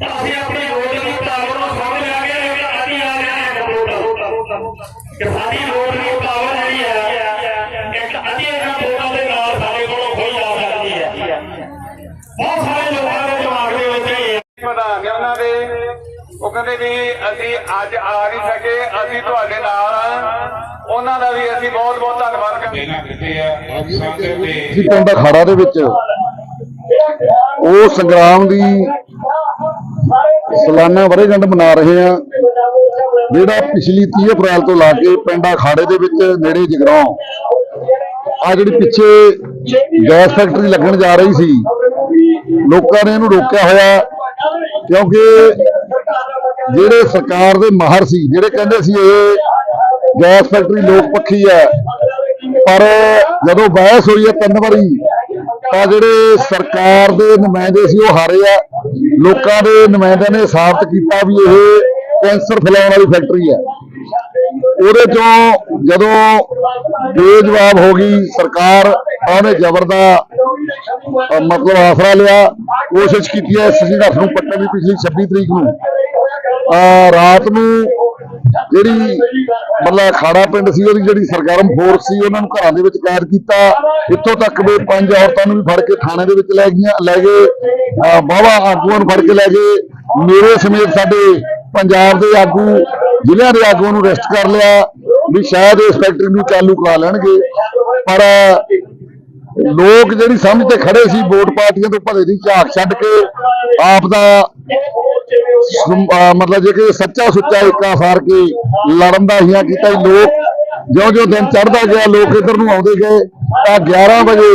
ਅਸੀਂ ਆਪਣੀ ਰੋਡ ਦੀ ਪਾਵਰ ਨੂੰ ਸਮਝ ਲਿਆ ਕਿ ਅੱਜ ਹੀ ਆ ਰਿਹਾ ਹੈ ਵੋਟ ਕਿ ਸਾਡੀ ਰੋਡ ਦੀ ਪਾਵਰ ਜਿਹੜੀ ਹੈ ਇੱਕ ਅੱਧੇ ਦਾ ਵੋਟਾਂ ਦੇ ਨਾਲ ਸਾਡੇ ਕੋਲੋਂ ਖੋਈ ਜਾ ਸਕਦੀ ਹੈ। ਬਹੁਤ ਸਾਰੇ ਲੋਕਾਂ ਦੇ ਦਿਮਾਗ ਦੇ ਵਿੱਚ ਇਹ ਹੈ ਪ੍ਰਧਾਨ ਨੇ ਉਹਨਾਂ ਦੇ। ਉਹ ਕਹਿੰਦੇ ਵੀ ਅਸੀਂ ਅੱਜ ਆ ਨਹੀਂ ਸਕੇ ਅਸੀਂ ਤੁਹਾਡੇ ਨਾਲ ਹਾਂ। ਉਹਨਾਂ ਦਾ ਵੀ ਅਸੀਂ ਬਹੁਤ ਬਹੁਤ ਧੰਨਵਾਦ ਕਰਦੇ ਦੇ ਅਸੀਂ ਪਿੰਡ ਅਖਾੜਾ ਦੇ ਵਿੱਚ ਉਹ ਸੰਗਰਾਮ ਦੀ ਸਾਲਾਨਾ ਵਰੇਗੰਢ ਮਨਾ ਰਹੇ ਆ ਜਿਹੜਾ ਪਿਛਲੀ 30 ਅਪ੍ਰੈਲ ਤੋਂ ਲਾ ਕੇ ਪਿੰਡ ਅਖਾੜੇ ਦੇ ਵਿੱਚ ਨੇੜੇ ਜਗਰਾਉਂ ਆ ਜਿਹੜੀ ਪਿੱਛੇ ਗੈਸ ਫੈਕਟਰੀ ਲੱਗਣ ਜਾ ਰਹੀ ਸੀ, ਲੋਕਾਂ ਨੇ ਇਹਨੂੰ ਰੋਕਿਆ ਹੋਇਆ, ਕਿਉਂਕਿ ਜਿਹੜੇ ਸਰਕਾਰ ਦੇ ਮਾਹਰ ਸੀ, ਜਿਹੜੇ ਕਹਿੰਦੇ ਸੀ ਇਹ ਗੈਸ ਫੈਕਟਰੀ ਲੋਕ ਪੱਖੀ ਹੈ, ਪਰ ਜਦੋਂ ਬਹਿਸ ਹੋਈ ਹੈ ਤਿੰਨ ਵਾਰੀ, ਤਾਂ ਜਿਹੜੇ ਸਰਕਾਰ ਦੇ ਨੁਮਾਇੰਦੇ ਸੀ ਉਹ ਹਾਰੇ ਆ। ਲੋਕਾਂ ਦੇ ਨੁਮਾਇੰਦਿਆਂ ਨੇ ਸਾਬਤ ਕੀਤਾ ਵੀ ਇਹ ਕੈਂਸਰ ਫੈਲਾਉਣ ਵਾਲੀ ਫੈਕਟਰੀ ਹੈ। ਉਹਦੇ ਚੋਂ ਜਦੋਂ ਬੇਜਵਾਬ ਹੋ ਗਈ, ਸਰਕਾਰ ਤਾਂ ਉਹਨੇ ਜ਼ਬਰ ਦਾ ਮਤਲਬ ਆਸਰਾ ਲਿਆ। ਕੋਸ਼ਿਸ਼ ਕੀਤੀ ਹੈ ਇਸ ਸੰਘਰਸ਼ ਨੂੰ ਪੱਟਣ ਦੀ ਪਿਛਲੀ 26 ਤਰੀਕ ਨੂੰ। ਰਾਤ ਨੂੰ ਜਿਹੜੀ ਮਤਲਬ ਖਾੜਾ ਪਿੰਡ ਸੀ ਉਹਦੀ ਜਿਹੜੀ ਸਰਗਰਮ ਫੋਰਸ ਸੀ, ਉਹਨਾਂ ਨੂੰ ਘਰਾਂ ਦੇ ਵਿੱਚ ਕੈਦ ਕੀਤਾ। ਇੱਥੋਂ ਤੱਕ ਵੀ ਪੰਜ ਔਰਤਾਂ ਨੂੰ ਵੀ ਫੜ ਕੇ ਥਾਣੇ ਦੇ ਵਿੱਚ ਲੈ ਗਈਆਂ, ਲੈ ਗਏ। ਬਾਵਾ ਆਗੂਆਂ ਨੂੰ ਫੜ ਕੇ ਲੈ ਗਏ। ਮੇਰੇ ਸਮੇਤ ਸਾਡੇ ਪੰਜਾਬ ਦੇ ਆਗੂ, ਜ਼ਿਲ੍ਹਿਆਂ ਦੇ ਆਗੂਆਂ ਨੂੰ ਅਰੈਸਟ ਕਰ ਲਿਆ। ਵੀ ਸ਼ਾਇਦ ਇਸ ਫੈਕਟਰੀ ਨੂੰ ਚਾਲੂ ਕਰਾ ਲੈਣਗੇ। ਪਰ ਲੋਕ ਜਿਹੜੀ ਸਮਝ ਤੇ ਖੜੇ ਸੀ, ਵੋਟ ਪਾਰਟੀਆਂ ਤੋਂ ਭਲੇ ਦੀ ਝਾਕ ਛੱਡ ਕੇ ਆਪ ਦਾ ਮਤਲਬ ਜੇ ਕਿ ਸੱਚਾ ਸੁੱਚਾ ਏਕਾ ਸਾਰ ਕੇ ਲੜਨ ਦਾ ਹਿਆ ਕੀਤਾ ਲੋਕ ਜਿਉਂ-ਜਿਉਂ ਦਿਨ ਚੜ੍ਹਦਾ ਗਿਆ, ਲੋਕ ਇੱਧਰ ਨੂੰ ਆਉਂਦੇ ਗਏ, ਤਾਂ 11 ਵਜੇ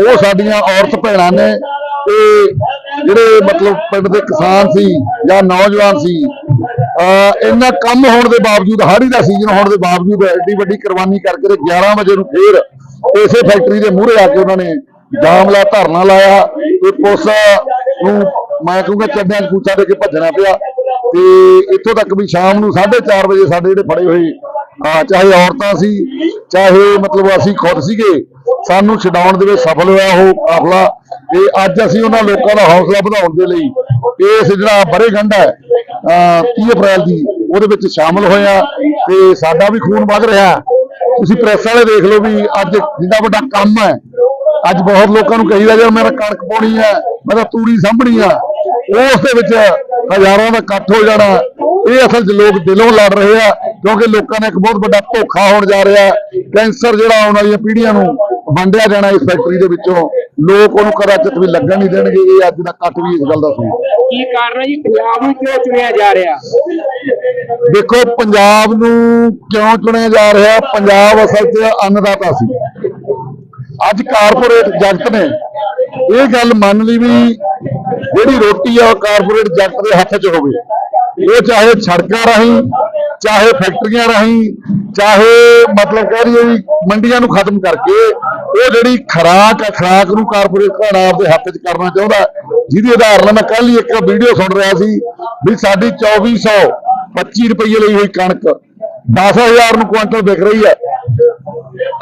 ਉਹ ਸਾਡੀਆਂ ਔਰਤ ਭੈਣਾਂ ਨੇ ਤੇ ਜਿਹੜੇ ਮਤਲਬ ਪਿੰਡ ਦੇ ਕਿਸਾਨ ਸੀ ਜਾਂ ਨੌਜਵਾਨ ਸੀ, ਅਹ ਇੰਨਾ ਕੰਮ ਹੋਣ ਦੇ ਬਾਵਜੂਦ, ਹਾੜੀ ਦਾ ਸੀਜ਼ਨ ਹੋਣ ਦੇ ਬਾਵਜੂਦ ਐਡੀ ਵੱਡੀ ਕੁਰਬਾਨੀ ਕਰਕੇ ਤੇ 11 ਵਜੇ ਨੂੰ ਫੇਰ ਇਸੇ ਫੈਕਟਰੀ ਦੇ ਮੂਹਰੇ ਆ ਕੇ ਉਹਨਾਂ ਨੇ ਜਾਮ ਲਾ ਧਰਨਾ ਲਾਇਆ ਤੇ ਪੁਲਿਸ ਨੂੰ ਮੈਂ ਕਹੂੰਗਾ ਚੱਡਿਆਂ 'ਚ ਕੂਚਾ ਦੇ ਕੇ ਭੱਜਣਾ ਪਿਆ ਤੇ ਇੱਥੋਂ ਤੱਕ ਵੀ ਸ਼ਾਮ ਨੂੰ 4:30 ਵਜੇ ਸਾਡੇ ਜਿਹੜੇ ਫੜੇ ਹੋਏ ਆ ਚਾਹੇ ਔਰਤਾਂ ਸੀ, ਚਾਹੇ ਮਤਲਬ ਅਸੀਂ ਖੁਦ ਸੀਗੇ, ਸਾਨੂੰ ਛਡਾਉਣ ਦੇ ਵਿੱਚ ਸਫਲ ਹੋਇਆ ਉਹ ਕਾਫਲਾ ਤੇ ਅੱਜ ਅਸੀਂ ਉਹਨਾਂ ਲੋਕਾਂ ਦਾ ਹੌਸਲਾ ਵਧਾਉਣ ਦੇ ਲਈ ਇਸ ਜਿਹੜਾ ਬਰੇਗੰਢ ਹੈ, ਅਹ 30 ਅਪ੍ਰੈਲ ਦੀ, ਉਹਦੇ ਵਿੱਚ ਸ਼ਾਮਲ ਹੋਇਆ ਤੇ ਸਾਡਾ ਵੀ ਖੂਨ ਵਗ ਰਿਹਾ ਤੁਸੀਂ ਪ੍ਰੈਸ ਵਾਲੇ ਦੇਖ ਲਓ ਵੀ ਅੱਜ ਜਿੰਨਾ ਵੱਡਾ ਕੰਮ ਹੈ, ਅੱਜ ਬਹੁਤ ਲੋਕਾਂ ਨੂੰ ਕਹੀਦਾ ਜੇ ਮੇਰਾ ਕਣਕ ਪਾਉਣੀ ਹੈ ਮੇਰਾ ਤੂੜੀ ਸਾਂਭਣੀ ਆ। ਉਸ ਦੇ ਵਿੱਚ ਹਜ਼ਾਰਾਂ ਦਾ ਇਕੱਠ ਹੋ ਜਾਣਾ। ਇਹ ਅਸਲ 'ਚ ਲੋਕ ਦਿਲੋਂ ਲੜ ਰਹੇ ਆ ਕਿਉਂਕਿ ਲੋਕਾਂ ਨੇ ਇੱਕ ਬਹੁਤ ਵੱਡਾ ਧੋਖਾ ਹੋਣ ਜਾ ਰਿਹਾ ਕੈਂਸਰ ਜਿਹੜਾ ਆਉਣ ਵਾਲੀਆਂ ਪੀੜ੍ਹੀਆਂ ਨੂੰ ਵੰਡਿਆ ਜਾਣਾ ਇਸ ਫੈਕਟਰੀ ਦੇ ਵਿੱਚੋਂ। ਲੋਕ ਉਹਨੂੰ ਕਦਾਚਿਤ ਵੀ ਲੱਗਣ ਨਹੀਂ ਦੇਣਗੇ ਇਹ ਅੱਜ ਦਾ ਇਕੱਠ ਵੀ ਇਸ ਗੱਲ ਦਾ ਸੂ। ਕੀ ਕਾਰਨ ਹੈ ਜੀ? ਪੰਜਾਬ ਨੂੰ ਕਿਉਂ ਚੁਣਿਆ ਜਾ ਰਿਹਾ? ਦੇਖੋ ਪੰਜਾਬ ਨੂੰ ਕਿਉਂ ਚੁਣਿਆ ਜਾ ਰਿਹਾ? ਪੰਜਾਬ ਅਸਲ 'ਚ ਅੰਨਦਾਤਾ ਸੀ। ਅੱਜ ਕਾਰਪੋਰੇਟ ਜਗਤ ਨੇ ਇਹ ਗੱਲ ਮੰਨ ਲਈ ਵੀ ਜਿਹੜੀ ਰੋਟੀ ਆ ਉਹ ਕਾਰਪੋਰੇਟ ਜੱਟ ਦੇ ਹੱਥ 'ਚ ਹੋਵੇ। ਉਹ ਚਾਹੇ ਸੜਕਾਂ ਰਾਹੀਂ, ਚਾਹੇ ਫੈਕਟਰੀਆਂ ਰਾਹੀਂ, ਚਾਹੇ ਮਤਲਬ ਕਹਿ ਲਈਏ ਵੀ ਮੰਡੀਆਂ ਨੂੰ ਖਤਮ ਕਰਕੇ ਉਹ ਜਿਹੜੀ ਖਰਾਕ ਹੈ ਖਰਾਕ ਨੂੰ ਕਾਰਪੋਰੇਟ ਘਰਾਣਾ ਆਪਦੇ ਹੱਥ 'ਚ ਕਰਨਾ ਚਾਹੁੰਦਾ, ਜਿਹਦੀ ਉਦਾਹਰਨ ਮੈਂ ਕੱਲ ਹੀ ਇੱਕ ਵੀਡੀਓ ਸੁਣ ਰਿਹਾ ਸੀ ਵੀ ਸਾਡੀ 2425 ਰੁਪਏ ਲਈ ਹੋਈ ਕਣਕ। 10000 ਨੂੰ ਕੁਇੰਟਲ ਵਿਕ ਰਹੀ ਹੈ।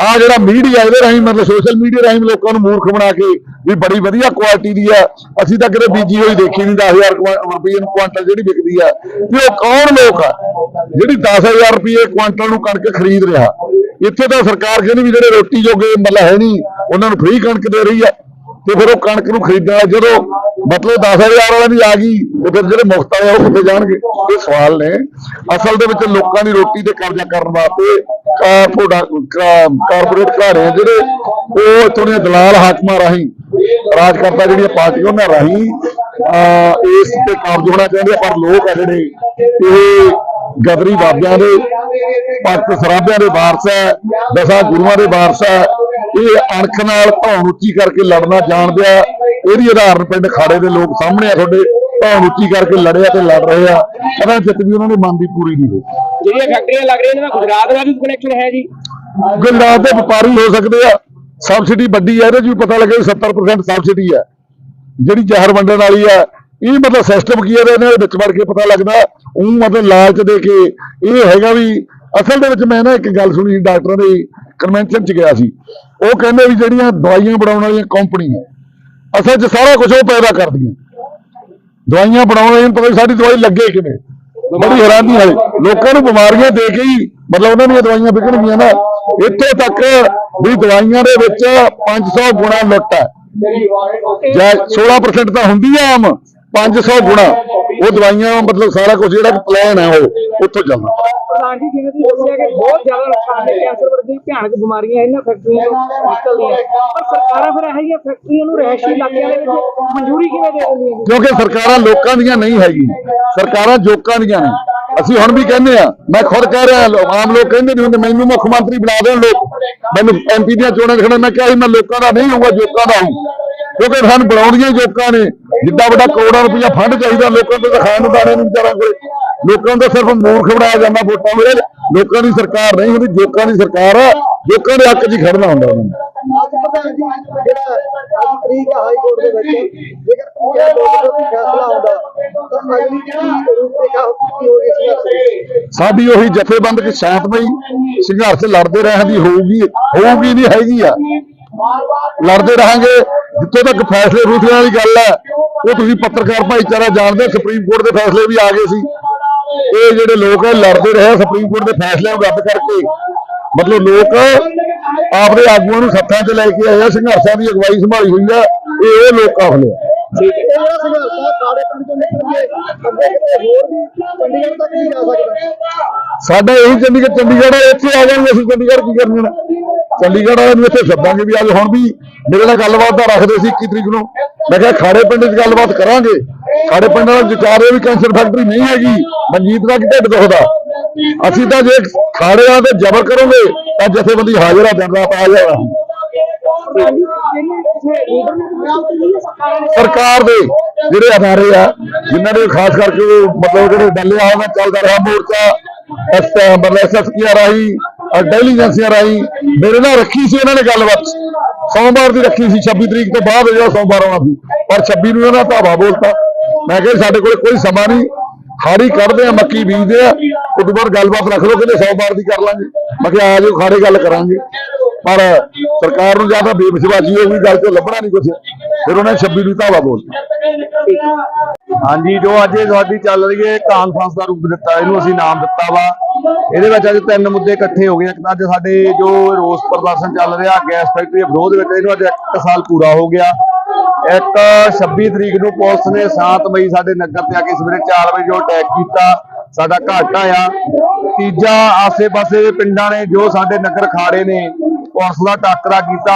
ਆ ਜਿਹੜਾ ਮੀਡੀਆ ਇਹਦੇ ਰਾਹੀਂ, ਮਤਲਬ ਸੋਸ਼ਲ ਮੀਡੀਆ ਰਾਹੀਂ ਲੋਕਾਂ ਨੂੰ ਮੂਰਖ ਬਣਾ ਕੇ ਵੀ ਬੜੀ ਵਧੀਆ ਕੁਆਲਿਟੀ ਦੀ ਆ। ਅਸੀਂ ਤਾਂ ਕਿਤੇ ਬੀਜੀ ਹੋਈ ਦੇਖੀ ਨਹੀਂ 10000 ਰੁਪਏ ਨੂੰ ਕੁਆਂਟਲ ਜਿਹੜੀ ਵਿਕਦੀ ਆ। ਵੀ ਉਹ ਕੌਣ ਲੋਕ ਆ? ਜਿਹੜੀ 10000 ਰੁਪਏ ਕੁਆਂਟਲ ਨੂੰ ਕਣਕ ਖਰੀਦ ਰਿਹਾ। ਇੱਥੇ ਤਾਂ ਸਰਕਾਰ ਕਹਿੰਦੀ ਵੀ ਜਿਹੜੇ ਰੋਟੀ ਜੋਗੇ ਮਤਲਬ ਹੈ ਨਹੀਂ, ਉਹਨਾਂ ਨੂੰ ਫ੍ਰੀ ਕਣਕ ਦੇ ਰਹੀ ਆ। ਤੇ ਫਿਰ ਉਹ ਕਣਕ ਨੂੰ ਖਰੀਦਣਾ ਜਦੋਂ ਮਤਲਬ 10000 ਵਾਲਿਆਂ ਦੀ ਆ ਗਈ ਤੇ ਫਿਰ ਜਿਹੜੇ ਮੁਫਤ ਵਾਲੇ ਉਹ ਕਿੱਥੇ ਜਾਣਗੇ? ਇਹ ਸਵਾਲ ਨੇ। ਅਸਲ ਦੇ ਵਿੱਚ ਲੋਕਾਂ ਦੀ ਰੋਟੀ ਤੇ ਕਬਜ਼ਾ ਕਰਨ ਵਾਸਤੇ ਕਾਰਪੋਰੇਟ ਕਾਰਪੋਰੇਟ ਘਰਾਣੇ ਆ ਜਿਹੜੇ ਉਹ ਇੱਥੋਂ ਦੀਆਂ ਦਲਾਲ ਹਾਕਮਾਂ ਰਾਹੀਂ ਰਾਜਕਰਤਾ ਜਿਹੜੀਆਂ ਪਾਰਟੀਆਂ ਉਹਨਾਂ ਰਾਹੀਂ ਅਹ ਇਸ ਤੇ ਕਾਬਜ ਹੋਣਾ ਚਾਹੁੰਦੇ ਆ, ਪਰ ਲੋਕ ਆ ਜਿਹੜੇ ਇਹ ਗਦਰੀ ਬਾਬਿਆਂ ਦੇ ਭਗਤ ਸਰਾਭਿਆਂ ਦੇ ਵਾਰਸ ਹੈ ਦਸਾਂ ਗੁਰੂਆਂ ਦੇ ਵਾਰਸ ਹੈ ਇਹ ਅਣਖ ਨਾਲ ਧੌਣ ਉੱਚੀ ਕਰਕੇ ਲੜਨਾ ਜਾਣਦੇ ਆ। ਇਹਦੀ ਉਦਾਹਰਨ ਪਿੰਡ ਖਾੜੇ ਦੇ ਲੋਕ ਸਾਹਮਣੇ ਆ ਤੁਹਾਡੇ ਧੌਣ ਉੱਚੀ ਕਰਕੇ ਲੜਿਆ ਤੇ ਲੜ ਰਹੇ ਆ। ਕਦਾਂ ਜਿੱਤ ਵੀ ਉਹਨਾਂ ਦੀ ਮਨ ਦੀ ਪੂਰੀ ਨਹੀਂ ਹੋਈ। ਜਿਹੜੀਆਂ ਫੈਕਟਰੀਆਂ ਲੱਗ ਰਹੀਆਂ ਦਾ ਗੁਜਰਾਤ ਨਾਲ ਵੀ ਕਨੈਕਸ਼ਨ ਹੈ ਜੀ। ਗੁਜਰਾਤ ਦੇ ਵਪਾਰੀ ਹੋ ਸਕਦੇ ਆ। ਸਬਸਿਡੀ ਵੱਡੀ ਹੈ ਇਹਦੇ 'ਚ ਵੀ ਪਤਾ ਲੱਗੇ 70% ਸਬਸਿਡੀ ਹੈ ਜਿਹੜੀ ਜ਼ਹਿਰ ਵੰਡਣ ਵਾਲੀ ਆ ਇਹ ਮਤਲਬ ਸਿਸਟਮ ਕੀ ਹੈ ਇਹਦੇ ਨਾਲ ਵਿੱਚ ਵੜ ਕੇ ਪਤਾ ਲੱਗਦਾ ਉਹ ਮਤਲਬ ਲਾਲਚ ਦੇ ਕੇ ਇਹ ਹੈਗਾ ਵੀ ਅਸਲ ਦੇ ਵਿੱਚ ਮੈਂ ਨਾ ਇੱਕ ਗੱਲ ਸੁਣੀ ਸੀ ਡਾਕਟਰਾਂ ਦੀ ਕਨਵੈਨਸ਼ਨ 'ਚ ਗਿਆ ਸੀ। ਉਹ ਕਹਿੰਦੇ ਵੀ ਜਿਹੜੀਆਂ ਦਵਾਈਆਂ ਬਣਾਉਣ ਵਾਲੀਆਂ ਕੰਪਨੀਆਂ ਅਸਲ 'ਚ ਸਾਰਾ ਕੁਝ ਉਹ ਪੈਦਾ ਕਰਦੀਆਂ। ਦਵਾਈਆਂ ਬਣਾਉਣ ਲਈ ਪਤਾ ਸਾਡੀ ਦਵਾਈ ਲੱਗੇ ਕਿਵੇਂ। ਬੜੀ ਹੈਰਾਨੀ ਵਾਲੀ। ਲੋਕਾਂ ਨੂੰ ਬਿਮਾਰੀਆਂ ਦੇ ਕੇ ਹੀ, ਮਤਲਬ ਉਹਨਾਂ ਦੀਆਂ ਦਵਾਈਆਂ ਵਿਕਣਗੀਆਂ ਨਾ। ਇੱਥੇ ਤੱਕ ਵੀ ਦਵਾਈਆਂ ਦੇ ਵਿੱਚ 500 ਗੁਣਾ ਲੁੱਟ ਹੈ। ਜਾਂ 16% ਤਾਂ ਹੁੰਦੀ ਆ ਆਮ। 500 ਗੁਣਾ। ਉਹ ਦਵਾਈਆਂ ਮਤਲਬ ਸਾਰਾ ਕੁਝ ਜਿਹੜਾ ਪਲਾਨ ਹੈ ਉਹ ਉੱਥੋਂ ਚੱਲਦਾ। ਪ੍ਰਧਾਨ ਜੀ ਜਿਵੇਂ ਤੁਸੀਂ ਦੱਸਿਆ ਕਿ ਬਹੁਤ ਜ਼ਿਆਦਾ ਨੁਕਸਾਨ ਹੈ ਕੈਂਸਰ ਵਰਗੀ ਭਿਆਨਕ ਬਿਮਾਰੀਆਂ ਇਹਨਾਂ ਫੈਕਟਰੀਆਂ ਤੋਂ ਨਿਕਲਦੀਆਂ ਪਰ ਸਰਕਾਰਾਂ ਫਿਰ ਇਹੋ ਜਿਹੀਆਂ ਫੈਕਟਰੀਆਂ ਨੂੰ ਰਹਿਸ਼ੀ ਇਲਾਕਿਆਂ ਦੇ ਵਿੱਚ ਮਨਜ਼ੂਰੀ ਕਿਵੇਂ ਦੇ ਦਿੰਦੀਆਂ ਜੀ ਕਿਉਂਕਿ ਸਰਕਾਰਾਂ ਲੋਕਾਂ ਦੀਆਂ ਨਹੀਂ ਹੈਗੀ। ਸਰਕਾਰਾਂ ਜੋਕਾਂ ਦੀਆਂ ਨੇ। ਅਸੀਂ ਹੁਣ ਵੀ ਕਹਿੰਦੇ ਆ ਮੈਂ ਖੁਦ ਕਹਿ ਰਿਹਾ ਆਮ ਲੋਕ ਕਹਿੰਦੇ ਨਹੀਂ ਹੁੰਦੇ ਮੈਨੂੰ ਮੁੱਖ ਮੰਤਰੀ ਬਣਾ ਦੇਣ ਲੋਕ। ਮੈਨੂੰ ਐਮਪੀ ਦੀਆਂ ਚੋਣਾਂ ਖੜਾ ਮੈਂ ਕਿਹਾ ਮੈਂ ਲੋਕਾਂ ਦਾ ਨਹੀਂ ਹੋਊਗਾ ਜੋਕਾਂ ਦਾ ਹੂੰ ਕਿਉਂਕਿ ਸਾਨੂੰ ਬਣਾਉਣੀਆਂ ਹੀ ਜੋਕਾਂ ਨੇ। ਜਿੱਡਾ ਵੱਡਾ ਕਰੋੜਾਂ ਰੁਪਇਆ ਫੰਡ ਚਾਹੀਦਾ ਲੋਕਾਂ ਤੋਂ ਤਾਂ ਨੂੰ ਦਾਣੇ ਨਹੀਂ ਵਿਚਾਰਾਂ ਕੋਲ। ਲੋਕਾਂ ਨੂੰ ਸਿਰਫ ਮੂਰਖ ਬਣਾਇਆ ਜਾਂਦਾ ਵੋਟਾਂ ਵੇਲੇ। ਲੋਕਾਂ ਦੀ ਸਰਕਾਰ ਨਹੀਂ ਹੁੰਦੀ, ਜੋਕਾਂ ਦੀ ਸਰਕਾਰ ਆ। ਜੋਕਾਂ ਦੇ ਹੱਕ 'ਚ ਹੀ ਖੜਨਾ ਹੁੰਦਾ ਉਹਨਾਂ ਨੇ। ਅੱਜ ਪ੍ਰਧਾਨ ਜੀ ਜਿਹੜਾ ਅੱਜ ਤਰੀਕ ਹਾਈ ਕੋਰਟ ਦੇ ਵਿੱਚ ਜੇਕਰ ਪੂਰੇ ਲੋਕ ਦਾ ਫੈਸਲਾ ਆਉਂਦਾ ਤਾਂ ਅਗਲੀ ਜਿਹੜੀ ਰੂਪਰੇਖਾ ਕੀ ਹੋਗੀ ਸੀ ਸਾਡੀ ਉਹੀ ਜਥੇਬੰਦਕ ਸ਼ਾਂਤਮਈ ਸੰਘਰਸ਼ ਲੜਦੇ ਰਹਿਣ ਦੀ ਹੋਊਗੀ ਹੋਊਗੀ ਨਹੀਂ, ਹੈਗੀ ਆ। ਲੜਦੇ ਰਹਾਂਗੇ। ਜਿੱਥੇ ਤੱਕ ਫੈਸਲੇ ਫੂਸਲੇ ਵਾਲੀ ਗੱਲ ਹੈ ਉਹ ਤੁਸੀਂ ਪੱਤਰਕਾਰ ਭਾਈਚਾਰਾ ਜਾਣਦੇ ਹੋ, ਸੁਪਰੀਮ ਕੋਰਟ ਦੇ ਫੈਸਲੇ ਵੀ ਆ ਗਏ ਸੀ। ਇਹ ਜਿਹੜੇ ਲੋਕ ਹੈ ਲੜਦੇ ਰਹੇ ਸੁਪਰੀਮ ਕੋਰਟ ਦੇ ਫੈਸਲਿਆਂ ਨੂੰ ਰੱਦ ਕਰਕੇ। ਮਤਲਬ ਲੋਕ ਆਪਦੇ ਆਗੂਆਂ ਨੂੰ ਸੱਥਾਂ ਤੇ ਲੈ ਕੇ ਆਏ ਆ ਸੰਘਰਸ਼ਾਂ ਦੀ ਅਗਵਾਈ ਸੰਭਾਲੀ ਹੋਈ ਆ ਇਹ ਉਹ ਲੋਕ ਕਾਫਲੇ ਆ ਇਹ ਸੰਘਰਸ਼ ਹੈ ਸਾਡੇ ਪਿੰਡ ਤੋਂ ਨਿਕਲ ਕੇ ਅੱਗੇ ਕਿਤੇ ਹੋਰ ਵੀ ਚੰਡੀਗੜ੍ਹ ਤੱਕ ਵੀ ਜਾ ਸਕਦਾ। ਸਾਡਾ ਇਹੀ ਚੰਡੀਗੜ੍ਹ ਚੰਡੀਗੜ੍ਹ ਇੱਥੇ ਆ ਜਾਣਗੇ ਅਸੀਂ ਚੰਡੀਗੜ੍ਹ ਕੀ ਕਰਨੀ ਚੰਡੀਗੜ੍ਹ ਵਾਲਿਆਂ ਨੂੰ ਇੱਥੇ ਸੱਦਾਂਗੇ ਵੀ ਅੱਜ ਹੁਣ ਵੀ ਮੇਰੇ ਨਾਲ ਗੱਲਬਾਤ ਦਾ ਰੱਖਦੇ ਸੀ 21 ਤਰੀਕ ਨੂੰ। ਮੈਂ ਕਿਹਾ ਖਾੜੇ ਪਿੰਡ 'ਚ ਗੱਲਬਾਤ ਕਰਾਂਗੇ। ਖਾੜੇ ਪਿੰਡ ਨਾਲ ਵਿਚਾਰ ਇਹ ਵੀ ਕੈਂਸਰ ਫੈਕਟਰੀ ਨਹੀਂ ਹੈਗੀ। ਮਨਜੀਤ ਦਾ ਕਿ ਢਿੱਡ ਦੁਖਦਾ। ਅਸੀਂ ਤਾਂ ਜੇ ਖਾੜਿਆਂ ਤੇ ਜ਼ਬਰ ਕਰੋਗੇ ਤਾਂ ਜਥੇਬੰਦੀ ਹਾਜ਼ਰਾ ਆ, ਦਿਨ ਆ ਜਾਣਾ ਸਰਕਾਰ ਦੇ ਜਿਹੜੇ ਅਦਾਰੇ ਆ, ਜਿਨ੍ਹਾਂ ਨੇ ਖਾਸ ਕਰਕੇ ਮਤਲਬ ਜਿਹੜੇ ਡੱਲੇ ਆ ਉਹਨਾਂ ਚੱਲਦਾ ਰਿਹਾ ਮੋਰਚਾ ਐਸ ਮਤਲਬ ਐਸਐਸਪੀ ਰਾਹੀਂ ਡੈਲੀ ਏਜੰਸੀਆਂ ਰਾਹੀਂ ਮੇਰੇ ਨਾਲ ਰੱਖੀ ਸੀ ਉਹਨਾਂ ਨੇ ਗੱਲਬਾਤ। ਸੋਮਵਾਰ ਦੀ ਰੱਖੀ ਸੀ 26 ਤਰੀਕ ਤੋਂ ਬਾਅਦ ਜਿਹੜਾ ਸੋਮਵਾਰ ਆਉਣਾ ਸੀ। ਪਰ 26 ਨੂੰ ਉਹਨਾਂ ਧਾਵਾ ਬੋਲਤਾ। ਮੈਂ ਕਿਹਾ ਸਾਡੇ ਕੋਲ ਕੋਈ ਸਮਾਂ ਨਹੀਂ। ਖਾੜੀ ਕੱਢਦੇ ਆ, ਮੱਕੀ ਬੀਜਦੇ ਆ। ਉਦੋਂ ਬਾਅਦ ਗੱਲਬਾਤ ਰੱਖ ਲਓ ਕਹਿੰਦੇ ਸੋਮਵਾਰ ਦੀ ਕਰ ਲਾਂਗੇ। ਮੈਂ ਕਿਹਾ, ਆ ਜਾਓ ਖਾੜੇ ਗੱਲ ਕਰਾਂਗੇ। ਪਰ ਸਰਕਾਰ ਨੂੰ ਜ਼ਿਆਦਾ ਬੇਵਿਸ਼ਵਾਸੀ ਹੋ ਗਈ, ਗੱਲ ਤੋਂ ਲੱਭਣਾ ਨਹੀਂ ਕੁਝ ਫਿਰ ਉਹਨੇ 26 ਨੂੰ ਧਾਵਾ ਬੋਲਤਾ ਹਾਂਜੀ, ਜੋ ਅੱਜ ਸਾਡੀ ਚੱਲ ਰਹੀ ਹੈ, ਕਾਨਫਰੰਸ ਦਾ ਰੂਪ ਦਿੱਤਾ, ਇਹਨੂੰ ਅਸੀਂ ਨਾਮ ਦਿੱਤਾ ਵਾ। ਇਹਦੇ ਵਿੱਚ ਅੱਜ ਤਿੰਨ ਮੁੱਦੇ ਇਕੱਠੇ ਹੋ ਗਏ। ਇੱਕ ਤਾਂ ਅੱਜ ਸਾਡੇ ਜੋ ਰੋਸ ਪ੍ਰਦਰਸ਼ਨ ਚੱਲ ਰਿਹਾ, ਗੈਸ ਫੈਕਟਰੀ ਵਿਰੋਧ ਵਿੱਚ, ਇਹਨੂੰ ਅੱਜ ਇੱਕ ਸਾਲ ਪੂਰਾ ਹੋ ਗਿਆ। ਇੱਕ 26 ਤਰੀਕ ਨੂੰ ਪੁਲਿਸ ਨੇ ਸ਼ਾਂਤਮਈ ਸਾਡੇ ਨਗਰ ਤੇ ਆ ਕੇ ਸਵੇਰੇ 4 ਵਜੇ ਜੋ ਅਟੈਕ ਕੀਤਾ, ਸਾਡਾ ਘਾਟਾ ਆ। ਤੀਜਾ ਆਸੇ-ਪਾਸੇ ਦੇ ਪਿੰਡਾਂ ਨੇ ਜੋ ਸਾਡੇ ਨਗਰ ਖਾੜੇ ਨੇ ਹੌਸਲਾ ਟਾਕਰਾ ਕੀਤਾ।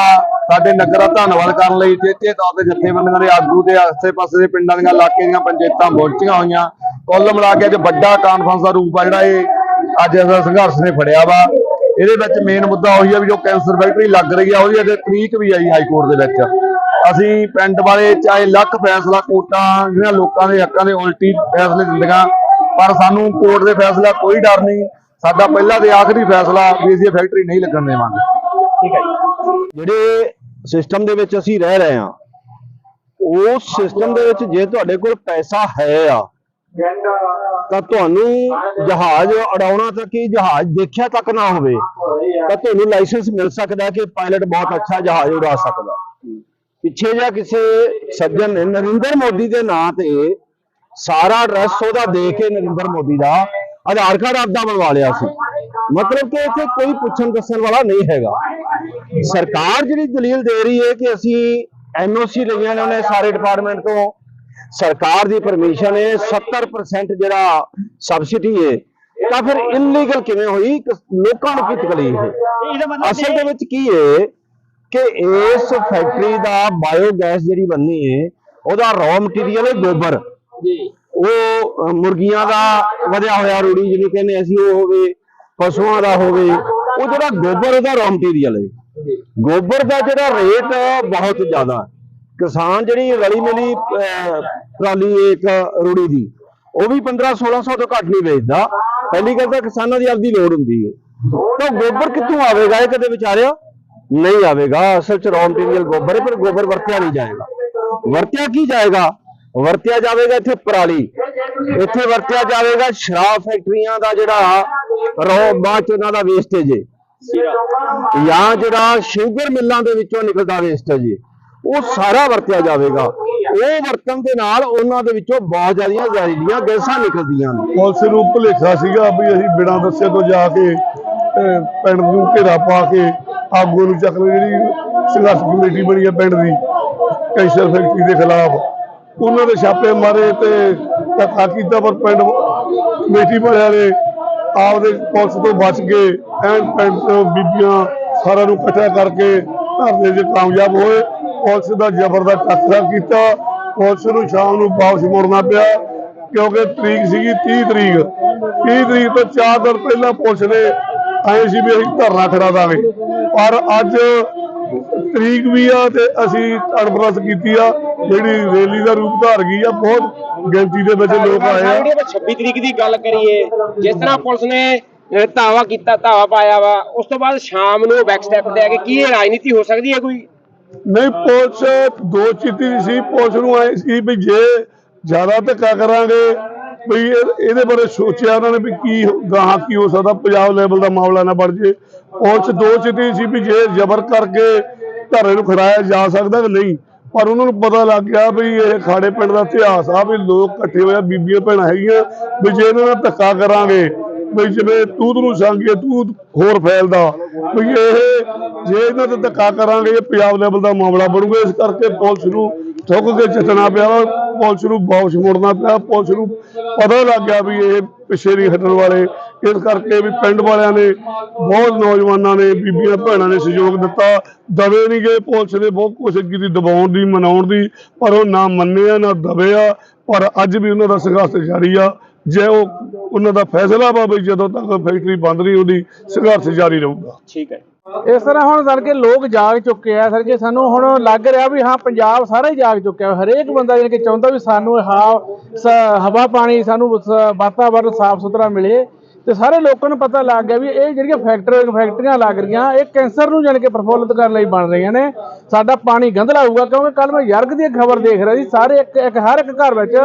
ਸਾਡੇ ਨਗਰ ਦਾ ਧੰਨਵਾਦ ਕਰਨ ਲਈ ਚੇਤੇ ਤੌਰ ਤੇ ਜਥੇਬੰਦੀਆਂ ਦੇ ਆਗੂ ਦੇ ਆਸੇ-ਪਾਸੇ ਦੇ ਪਿੰਡਾਂ ਦੀਆਂ, ਇਲਾਕੇ ਦੀਆਂ ਪੰਚਾਇਤਾਂ ਪਹੁੰਚੀਆਂ ਹੋਈਆਂ। ਕੁੱਲ ਮਿਲਾ ਕੇ ਅੱਜ ਵੱਡਾ ਕਾਨਫਰੰਸ ਦਾ ਰੂਪ ਆ ਜਿਹੜਾ ਇਹ ਅੱਜ ਇਸ ਸੰਘਰਸ਼ ਨੇ ਫੜਿਆ ਵਾ। ਇਹਦੇ ਵਿੱਚ ਮੇਨ ਮੁੱਦਾ ਉਹੀ ਆ ਵੀ ਜੋ ਕੈਂਸਰ ਫੈਕਟਰੀ ਲੱਗ ਰਹੀ ਆ, ਉਹਦੀ ਅੱਜ ਤਰੀਕ ਵੀ ਆਈ ਹਾਈ ਕੋਰਟ ਦੇ ਵਿੱਚ। ਅਸੀਂ ਪਿੰਡ ਵਾਲੇ ਚਾਹੇ ਲੱਖ ਫੈਸਲਾ ਕੋਰਟਾਂ ਜਿਹੜੀਆਂ ਲੋਕਾਂ ਦੇ ਹੱਕਾਂ ਦੇ ਉਲਟੀ ਫੈਸਲੇ ਦਿੰਦੀਆਂ, ਪਰ ਸਾਨੂੰ ਕੋਰਟ ਦੇ ਫੈਸਲਾ ਕੋਈ ਡਰ ਨਹੀਂ। ਸਾਡਾ ਪਹਿਲਾ ਤੇ ਆਖਰੀ ਫੈਸਲਾ ਵੀ ਅਸੀਂ ਇਹ ਫੈਕਟਰੀ ਨਹੀਂ ਲੱਗਣ ਦੇਵਾਂਗੇ। ਜਿਹੜੇ ਸਿਸਟਮ ਦੇ ਵਿੱਚ ਅਸੀਂ ਰਹਿ ਰਹੇ ਹਾਂ ਉਸ ਸਿਸਟਮ ਦੇ ਵਿੱਚ ਜੇ ਤੁਹਾਡੇ ਕੋਲ ਪੈਸਾ ਹੈ ਆ, ਤਾਂ ਤੁਹਾਨੂੰ ਜਹਾਜ਼ ਉਡਾਉਣਾ ਤੱਕ ਹੀ ਜਹਾਜ਼ ਦੇਖਿਆ ਤੱਕ ਨਾ ਹੋਵੇ, ਤਾਂ ਤੁਹਾਨੂੰ ਲਾਇਸੈਂਸ ਮਿਲ ਸਕਦਾ ਕਿ ਪਾਇਲਟ ਬਹੁਤ ਅੱਛਾ ਜਹਾਜ਼ ਉਡਾ ਸਕਦਾ। ਪਿੱਛੇ ਜਾਂ ਕਿਸੇ ਸੱਜਣ ਨੇ ਨਰਿੰਦਰ ਮੋਦੀ ਦੇ ਨਾਂ ਤੇ ਸਾਰਾ ਐਡਰੈਸ ਉਹਦਾ ਦੇ ਕੇ ਨਰਿੰਦਰ ਮੋਦੀ ਦਾ ਆਧਾਰ ਕਾਰਡ ਆਪਦਾ ਬਣਵਾ ਲਿਆ ਸੀ। ਮਤਲਬ ਕਿ ਇੱਥੇ ਕੋਈ ਪੁੱਛਣ ਦੱਸਣ ਵਾਲਾ ਨਹੀਂ ਹੈਗਾ। ਸਰਕਾਰ ਜਿਹੜੀ ਦਲੀਲ ਦੇ ਰਹੀ ਹੈ ਕਿ ਅਸੀਂ ਐਨਓਸੀ ਲਈਆਂ ਨੇ ਉਹਨੇ ਸਾਰੇ ਡਿਪਾਰਟਮੈਂਟ ਤੋਂ ਸਰਕਾਰ ਦੀ ਪਰਮਿਸ਼ਨ ਹੈ 70% ਜਿਹੜਾ ਸਬਸਿਡੀ ਹੈ ਤਾਂ ਫਿਰ ਇਲੀਗਲ ਕਿਵੇਂ ਹੋਈ? ਲੋਕਾਂ ਨੂੰ ਕੀ ਤਕਲੀਫ ਹੈ? ਅਸਲ ਦੇ ਵਿੱਚ ਕੀ ਹੈ ਕਿ ਇਸ ਫੈਕਟਰੀ ਦਾ ਬਾਇਓਗੈਸ ਜਿਹੜੀ ਬਣਨੀ ਹੈ ਉਹਦਾ ਰॉ ਮਟੀਰੀਅਲ ਹੈ ਗੋਬਰ। ਉਹ ਅਹ, ਮੁਰਗੀਆਂ ਦਾ ਵਧਿਆ ਹੋਇਆ ਰੂੜੀ ਜਿਹਨੂੰ ਕਹਿੰਦੇ ਅਸੀਂ ਉਹ ਹੋਵੇ ਪਸ਼ੂਆਂ ਦਾ ਹੋਵੇ ਉਹ ਜਿਹੜਾ ਗੋਬਰ ਉਹਦਾ ਰॉ ਮਟੀਰੀਅਲ ਹੈ। ਗੋਬਰ ਦਾ ਜਿਹੜਾ ਰੇਟ ਬਹੁਤ ਜ਼ਿਆਦਾ। ਕਿਸਾਨ ਜਿਹੜੀ ਰਲੀ ਮਿਲੀ ਟਰਾਲੀ ਇੱਕ ਰੂੜੀ ਦੀ ਉਹ ਵੀ 15 1600 ਤੋਂ ਘੱਟ ਨਹੀਂ ਵੇਚਦਾ। ਪਹਿਲੀ ਗੱਲ ਤਾਂ ਕਿਸਾਨਾਂ ਦੀ ਆਪਦੀ ਲੋੜ ਹੁੰਦੀ ਹੈ। ਤਾਂ ਗੋਬਰ ਕਿੱਥੋਂ ਆਵੇਗਾ ਇਹ ਕਦੇ ਵਿਚਾਰਿਆ? ਨਹੀਂ ਆਵੇਗਾ ਅਸਲ ਚ ਰॉ ਮਟੀਰੀਅਲ ਗੋਬਰ ਹੈ ਪਰ ਗੋਬਰ ਵਰਤਿਆ ਨਹੀਂ ਜਾਏਗਾ। ਵਰਤਿਆ ਕੀ ਜਾਏਗਾ? ਵਰਤਿਆ ਜਾਵੇਗਾ ਇੱਥੇ ਪਰਾਲੀ। ਇੱਥੇ ਵਰਤਿਆ ਜਾਵੇਗਾ ਸ਼ਰਾਬ ਫੈਕਟਰੀਆਂ ਦਾ ਜਿਹੜਾ ਰੋ ਬਾਅਦ ਚ ਉਹਨਾਂ ਦਾ ਵੇਸਟੇਜ ਹੈ ਜਾਂ ਜਿਹੜਾ ਸ਼ੂਗਰ ਮਿੱਲਾਂ ਦੇ ਵਿੱਚੋਂ ਨਿਕਲਦਾ ਵੇਸਟੇਜ ਹੈ ਉਹ ਸਾਰਾ ਵਰਤਿਆ ਜਾਵੇਗਾ। ਉਹ ਵਰਤਣ ਦੇ ਨਾਲ ਉਹਨਾਂ ਦੇ ਵਿੱਚੋਂ ਬਹੁਤ ਜ਼ਿਆਦੀਆਂ ਜ਼ਹਿਰੀਲੀਆਂ ਗੈਸਾਂ ਨਿਕਲਦੀਆਂ ਨੇ। ਪੁਲਿਸ ਨੂੰ ਭੁਲੇਖਾ ਸੀਗਾ ਵੀ ਅਸੀਂ ਬਿਨਾਂ ਦੱਸੇ ਤੋਂ ਜਾ ਕੇ ਪਿੰਡ ਨੂੰ ਘੇਰਾ ਪਾ ਕੇ ਆਗੂ ਨੂੰ ਚੱਕ ਲਈ ਜਿਹੜੀ ਸੰਘਰਸ਼ ਕਮੇਟੀ ਬਣੀ ਹੈ ਪਿੰਡ ਦੀ, ਕੈਂਸਰ ਫੈਕਟਰੀ ਦੇ ਖਿਲਾਫ। ਉਹਨਾਂ ਦੇ ਛਾਪੇ ਮਾਰੇ ਤੇ ਧੱਕਾ ਕੀਤਾ, ਪਰ ਪਿੰਡ ਕਮੇਟੀ ਵਾਲਿਆਂ ਨੇ ਆਪਦੇ ਪੁਲਿਸ ਤੋਂ ਬਚ ਕੇ ਐਨ ਪਿੰਡ ਤੋਂ ਬੀਬੀਆਂ ਸਾਰਿਆਂ ਨੂੰ ਇਕੱਠਾ ਕਰਕੇ ਧਰਨੇ 'ਚ ਕਾਮਯਾਬ ਹੋਏ। ਪੁਲਿਸ ਦਾ ਜ਼ਬਰ ਦਾ ਟੱਕਰਾ ਕੀਤਾ। ਪੁਲਿਸ ਨੂੰ ਸ਼ਾਮ ਨੂੰ ਵਾਪਸ ਮੁੜਨਾ ਪਿਆ, ਕਿਉਂਕਿ ਤਰੀਕ ਸੀਗੀ 30 ਤਰੀਕ। 30 ਤਰੀਕ ਤੋਂ 4 ਦਿਨ ਪਹਿਲਾਂ ਪੁਲਿਸ ਨੇ ਆਏ ਸੀ ਵੀ ਅਸੀਂ ਧਰਨਾ ਖੜਾ ਦਾਂਗੇ। ਪਰ ਅੱਜ ਤਰੀਕ ਵੀ ਆ ਤੇ ਅਸੀਂ ਅਣਬਰਸ ਕੀਤੀ ਆ ਜਿਹੜੀ ਰੈਲੀ ਦਾ ਰੂਪ ਧਾਰ ਗਈ ਆ ਬਹੁਤ ਗਿਣਤੀ ਦੇ ਵਿੱਚ ਲੋਕ ਆਏ ਆ। ਜਿਹੜੀ ਆਪਾਂ 26 ਤਰੀਕ ਦੀ ਗੱਲ ਕਰੀਏ ਜਿਸ ਤਰ੍ਹਾਂ ਪੁਲਿਸ ਨੇ ਧਾਵਾ ਕੀਤਾ ਧਾਵਾ ਪਾਇਆ ਵਾ ਉਸ ਤੋਂ ਬਾਅਦ ਸ਼ਾਮ ਨੂੰ ਬੈਕ ਸਟੈਪ ਤੇ ਆ ਕੇ ਕੀ ਇਹ ਰਾਜਨੀਤੀ ਹੋ ਸਕਦੀ ਹੈ ਕੋਈ? ਨਹੀਂ ਪੁਲਿਸ ਦੋ ਚਿੱਤੀ ਸੀ ਪੁਲਿਸ ਨੂੰ ਆਏ ਸੀ ਵੀ ਜੇ ਜ਼ਿਆਦਾ ਧੱਕਾ ਕਰਾਂਗੇ ਵੀ ਇਹਦੇ ਬਾਰੇ ਸੋਚਿਆ ਉਹਨਾਂ ਨੇ ਵੀ ਕੀ ਗਾਹਾਂ ਕੀ ਹੋ ਸਕਦਾ, ਪੰਜਾਬ ਲੈਵਲ ਦਾ ਮਾਮਲਾ ਨਾ ਬਣ ਜੇ। ਪੁਲਿਸ ਦੋ ਚਿੱਤੀ ਸੀ ਵੀ ਜੇ ਜ਼ਬਰ ਕਰਕੇ ਧਰਨੇ ਨੂੰ ਖੜਾਇਆ ਜਾ ਸਕਦਾ ਕਿ ਨਹੀਂ। ਪਰ ਉਹਨਾਂ ਨੂੰ ਪਤਾ ਲੱਗ ਗਿਆ ਵੀ ਇਹ ਖਾੜੇ ਪਿੰਡ ਦਾ ਇਤਿਹਾਸ ਆ ਵੀ ਲੋਕ ਇਕੱਠੇ ਹੋਏ ਆ, ਬੀਬੀਆਂ ਭੈਣਾਂ ਹੈਗੀਆਂ। ਵੀ ਜੇ ਇਹਨਾਂ ਨਾਲ ਧੱਕਾ ਕਰਾਂਗੇ, ਵੀ ਜਿਵੇਂ ਤੂਤ ਨੂੰ ਸੰਗੇ ਤੂਤ ਹੋਰ ਫੈਲਦਾ। ਵੀ ਇਹ ਜੇ ਇਹਨਾਂ ਤੇ ਧੱਕਾ ਕਰਾਂਗੇ, ਇਹ ਪੰਜਾਬ ਲੈਵਲ ਦਾ ਮਾਮਲਾ ਬਣੂਗਾ। ਇਸ ਕਰਕੇ ਪੁਲਿਸ ਨੂੰ ਠੁੱਕ ਕੇ ਚੱਟਣਾ ਪਿਆ ਵਾ, ਪੁਲਿਸ ਨੂੰ ਵਾਪਸ ਮੁੜਨਾ ਪਿਆ, ਪੁਲਿਸ ਨੂੰ ਪਤਾ ਲੱਗ ਗਿਆ ਵੀ ਇਹ ਪਿੱਛੇ ਨਹੀਂ ਹਟਣ ਵਾਲੇ। ਇਸ ਕਰਕੇ ਵੀ ਪਿੰਡ ਵਾਲਿਆਂ ਨੇ ਬਹੁਤ ਨੌਜਵਾਨਾਂ ਨੇ, ਬੀਬੀਆਂ ਭੈਣਾਂ ਨੇ ਸਹਿਯੋਗ ਦਿੱਤਾ। ਦਵੇ ਨਹੀਂ ਗਏ, ਪੁਲਿਸ ਨੇ ਬਹੁਤ ਕੋਸ਼ਿਸ਼ ਕੀਤੀ ਦਬਾਉਣ ਦੀ, ਮਨਾਉਣ ਦੀ, ਪਰ ਉਹ ਨਾ ਮੰਨਿਆ ਨਾ ਦਬਿਆ ਪਰ ਅੱਜ ਵੀ ਉਹਨਾਂ ਦਾ ਸੰਘਰਸ਼ ਜਾਰੀ ਆ। ਜੇ ਉਹ, ਉਹਨਾਂ ਦਾ ਫੈਸਲਾ ਵਾ ਵੀ ਜਦੋਂ ਤੱਕ ਫੈਕਟਰੀ ਬੰਦ ਨਹੀਂ ਹੁੰਦੀ, ਸੰਘਰਸ਼ ਜਾਰੀ ਰਹੂਗਾ। ਠੀਕ ਹੈ। ਇਸ ਤਰ੍ਹਾਂ ਹੁਣ ਸਰ ਕੇ ਲੋਕ ਜਾਗ ਚੁੱਕੇ ਆ ਸਰ, ਜੇ ਸਾਨੂੰ ਹੁਣ ਲੱਗ ਰਿਹਾ ਵੀ ਹਾਂ, ਪੰਜਾਬ ਸਾਰਾ ਹੀ ਜਾਗ ਚੁੱਕਿਆ ਹਰੇਕ ਬੰਦਾ ਜਾਣੀ ਕਿ ਚਾਹੁੰਦਾ ਵੀ ਸਾਨੂੰ ਹਾ- ਹਵਾ ਪਾਣੀ ਸਾਨੂੰ ਵਾਤਾਵਰਨ ਸਾਫ਼ ਸੁਥਰਾ ਮਿਲੇ। ਤੇ ਸਾਰੇ ਲੋਕਾਂ ਨੂੰ ਪਤਾ ਲੱਗ ਗਿਆ ਵੀ ਇਹ ਜਿਹੜੀਆਂ ਫੈਕਟਰ ਫੈਕਟਰੀਆਂ ਲੱਗ ਰਹੀਆਂ, ਇਹ ਕੈਂਸਰ ਨੂੰ ਜਾਣੀ ਕਿ ਪ੍ਰਫੁੱਲਤ ਕਰਨ ਲਈ ਬਣ ਰਹੀਆਂ ਨੇ। ਸਾਡਾ ਪਾਣੀ ਗੰਧਲਾ ਹੋਊਗਾ ਕਿਉਂਕਿ ਕੱਲ ਮੈਂ ਯਰਗ ਦੀ ਖਬਰ ਦੇਖ ਰਿਹਾ ਸੀ, ਸਾਰੇ ਇੱਕ ਇੱਕ ਹਰ ਇੱਕ ਘਰ ਵਿੱਚ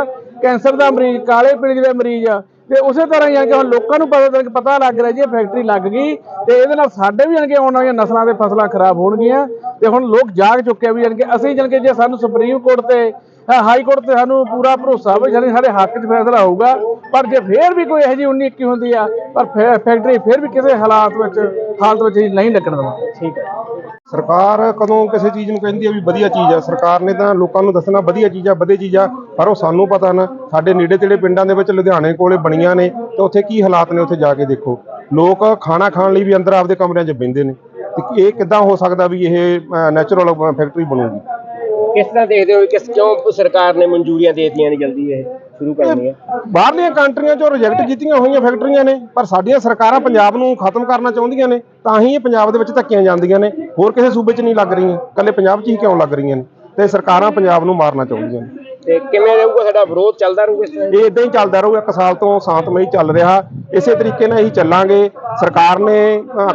ਕੈਂਸਰ ਦਾ ਮਰੀਜ਼, ਕਾਲੇ ਪੀਲੀ ਦੇ ਮਰੀਜ਼ ਤੇ ਉਸੇ ਤਰ੍ਹਾਂ ਹੀ ਕਿ ਹੁਣ ਲੋਕਾਂ ਨੂੰ ਪਤਾ ਲੱਗ ਪਤਾ ਲੱਗ ਰਿਹਾ ਜੀ ਇਹ ਫੈਕਟਰੀ ਲੱਗ ਗਈ ਤੇ ਇਹਦੇ ਨਾਲ ਸਾਡੇ ਵੀ ਜਾਣੀ ਕਿ ਆਉਣ ਵਾਲੀਆਂ ਨਸਲਾਂ ਦੇ ਫਸਲਾਂ ਖਰਾਬ ਹੋਣਗੀਆਂ ਤੇ ਹੁਣ ਲੋਕ ਜਾਗ ਚੁੱਕੇ ਵੀ ਜਾਣੀ ਕਿ ਅਸੀਂ ਜਾਣੀ ਕਿ ਜੇ ਸਾਨੂੰ ਸੁਪਰੀਮ ਕੋਰਟ ਤੇ ਹਾਈ ਕੋਰਟ ਤੇ ਸਾਨੂੰ ਪੂਰਾ ਭਰੋਸਾ ਵੀ ਜਾਣੀ ਸਾਡੇ ਹੱਕ 'ਚ ਫੈਸਲਾ ਹੋਊਗਾ। ਪਰ ਜੇ ਫੇਰ ਵੀ ਕੋਈ ਇਹੋ ਜਿਹੀ 19 21 ਹੁੰਦੀ ਆ ਪਰ ਫੈਕਟਰੀ ਫੇਰ ਵੀ ਕਿਸੇ ਹਾਲਾਤ ਵਿੱਚ ਹਾਲਤ ਵਿੱਚ ਨਹੀਂ ਲੱਗਣ ਦੇਵਾਂਗੇ। ਠੀਕ ਹੈ। ਸਰਕਾਰ ਕਦੋਂ ਕਿਸੇ ਚੀਜ਼ ਨੂੰ ਕਹਿੰਦੀ ਆ ਵੀ ਵਧੀਆ ਚੀਜ਼ ਆ? ਸਰਕਾਰ ਨੇ ਤਾਂ ਲੋਕਾਂ ਨੂੰ ਦੱਸਣਾ ਵਧੀਆ ਚੀਜ਼ ਆ ਵਧੀਆ ਚੀਜ਼ ਆ ਪਰ ਉਹ ਸਾਨੂੰ ਪਤਾ ਨਾ ਸਾਡੇ ਨੇੜੇ ਤੇੜੇ ਪਿੰਡਾਂ ਦੇ ਵਿੱਚ ਲੁਧਿਆਣੇ ਕੋਲੇ ਬਣੀਆਂ ਨੇ ਤੇ ਉੱਥੇ ਕੀ ਹਾਲਾਤ ਨੇ ਉੱਥੇ ਜਾ ਕੇ ਦੇਖੋ। ਲੋਕ ਖਾਣਾ ਖਾਣ ਲਈ ਵੀ ਅੰਦਰ ਆਪਦੇ ਕਮਰਿਆਂ 'ਚ ਬਹਿੰਦੇ ਨੇ। ਤੇ ਇਹ ਕਿੱਦਾਂ ਹੋ ਸਕਦਾ ਵੀ ਇਹ ਨੈਚੁਰਲ ਫੈਕਟਰੀ ਬਣੂਗੀ? ਕਿਸ ਤਰ੍ਹਾਂ ਦੇਖਦੇ ਹੋ ਕਿ ਕਿਉਂ ਸਰਕਾਰ ਨੇ ਮਨਜ਼ੂਰੀਆਂ ਦੇ ਦਿੱਤੀਆਂ ਨਹੀਂ ਜਲਦੀ ਇਹ ਸ਼ੁਰੂ ਕਰਨੀ ਹੈ ਬਾਹਰਲੀਆਂ ਕੰਟਰੀਆਂ 'ਚੋਂ ਰਿਜੈਕਟ ਕੀਤੀਆਂ ਹੋਈਆਂ ਫੈਕਟਰੀਆਂ ਨੇ, ਪਰ ਸਾਡੀਆਂ ਸਰਕਾਰਾਂ ਪੰਜਾਬ ਨੂੰ ਖਤਮ ਕਰਨਾ ਚਾਹੁੰਦੀਆਂ ਨੇ, ਤਾਂ ਹੀ ਇਹ ਪੰਜਾਬ ਦੇ ਵਿੱਚ ਧੱਕੀਆਂ ਜਾਂਦੀਆਂ ਨੇ। ਹੋਰ ਕਿਸੇ ਸੂਬੇ 'ਚ ਨਹੀਂ ਲੱਗ ਰਹੀਆਂ ਕੱਲੇ ਪੰਜਾਬ 'ਚ ਹੀ ਕਿਉਂ ਲੱਗ ਰਹੀਆਂ ਨੇ? ਤੇ ਸਰਕਾਰਾਂ ਪੰਜਾਬ ਨੂੰ ਮਾਰਨਾ ਚਾਹੁੰਦੀਆਂ ਨੇ। ਤੇ ਕਿਵੇਂ ਰਹੂਗਾ ਸਾਡਾ ਵਿਰੋਧ ਚੱਲਦਾ ਰਹੂਗਾ ਇਸ ਤਰ੍ਹਾਂ? ਇਹ ਇਦਾਂ ਹੀ ਚੱਲਦਾ ਰਹੂਗਾ। ਇੱਕ ਸਾਲ ਤੋਂ ਸ਼ਾਂਤਮਈ ਚੱਲ ਰਿਹਾ। ਇਸੇ ਤਰੀਕੇ ਨਾਲ ਹੀ ਚੱਲਾਂਗੇ। ਸਰਕਾਰ ਨੇ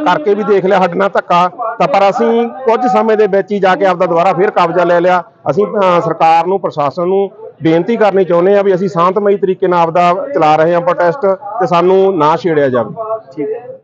ਕਰਕੇ ਵੀ ਦੇਖ ਲਿਆ ਸਾਡੇ ਨਾਲ ਧੱਕਾ। ਤਾਂ ਪਰ ਅਸੀਂ ਕੁਝ ਸਮੇਂ ਦੇ ਵਿੱਚ ਹੀ ਜਾ ਕੇ ਆਪਦਾ ਦੁਬਾਰਾ ਫੇਰ ਕਬਜ਼ਾ ਲੈ ਲਿਆ। ਅਸੀਂ ਸਰਕਾਰ ਨੂੰ ਪ੍ਰਸ਼ਾਸਨ ਨੂੰ ਬੇਨਤੀ ਕਰਨੀ ਚਾਹੁੰਦੇ ਆ ਵੀ ਅਸੀਂ ਸ਼ਾਂਤਮਈ ਤਰੀਕੇ ਨਾਲ ਆਪਦਾ ਚਲਾ ਰਹੇ ਹਾਂ ਪ੍ਰੋਟੈਸਟ ਤੇ ਸਾਨੂੰ ਨਾ ਛੇੜਿਆ ਜਾਵੇ। ਠੀਕ ਹੈ।